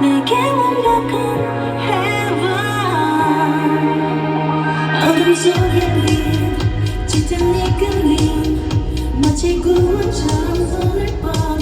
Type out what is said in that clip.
내게 완벽한 어둠 속에 빛 짙은 네 그림 마치 구운 처럼 손을 뻗어